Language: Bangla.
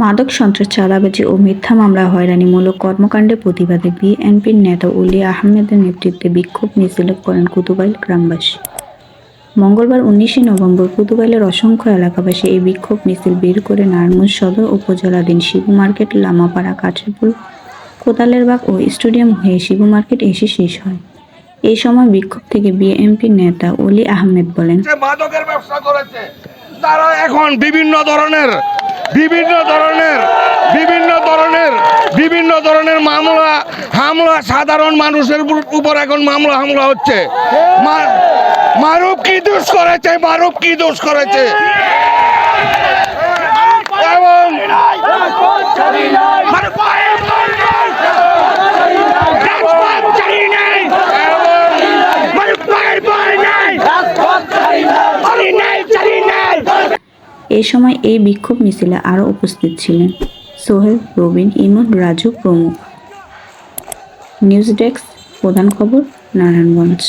মাদক সন্ত্রাস চাঁদাবাজি ও মিথ্যা মামলা হয়রানিমূলক কর্মকাণ্ডের প্রতিবাদে বিএনপির নেতা অলি আহমেদের নেতৃত্বে বিক্ষোভ মিছিল করেন কুতুবাইল গ্রামবাসী। মঙ্গলবার উনিশে নভেম্বর কুতুবাইলের অসংখ্য এলাকাবাসী এই বিক্ষোভ মিছিল বের করে নারায়ণগঞ্জ সদর উপজেলাধীন শিবু মার্কেট, লামাপাড়া কাঠিপুল কোতালের বাগ ও স্টেডিয়াম হয়ে শিবু মার্কেট এসে শেষ হয়। এই সময় বিক্ষোভ থেকে বিএনপির নেতা অলি আহমেদ বলেন মাদকের ব্যবসা করেছে, তারা এখন বিভিন্ন ধরনের বিভিন্ন ধরনের বিভিন্ন ধরনের বিভিন্ন ধরনের মামলা, হামলা, সাধারণ মানুষের উপর- এখন মামলা, হামলা হচ্ছে। মারুফ কি দোষ করেছে? মারুফ কি দোষ করেছে? এই সময় এই বিক্ষোভ মিছিলে আরও উপস্থিত ছিলেন সোহেল, রবিন, ইমন, রাজু প্রমুখ। নিউজ ডেস্ক, প্রধান খবর, নারায়ণগঞ্জ।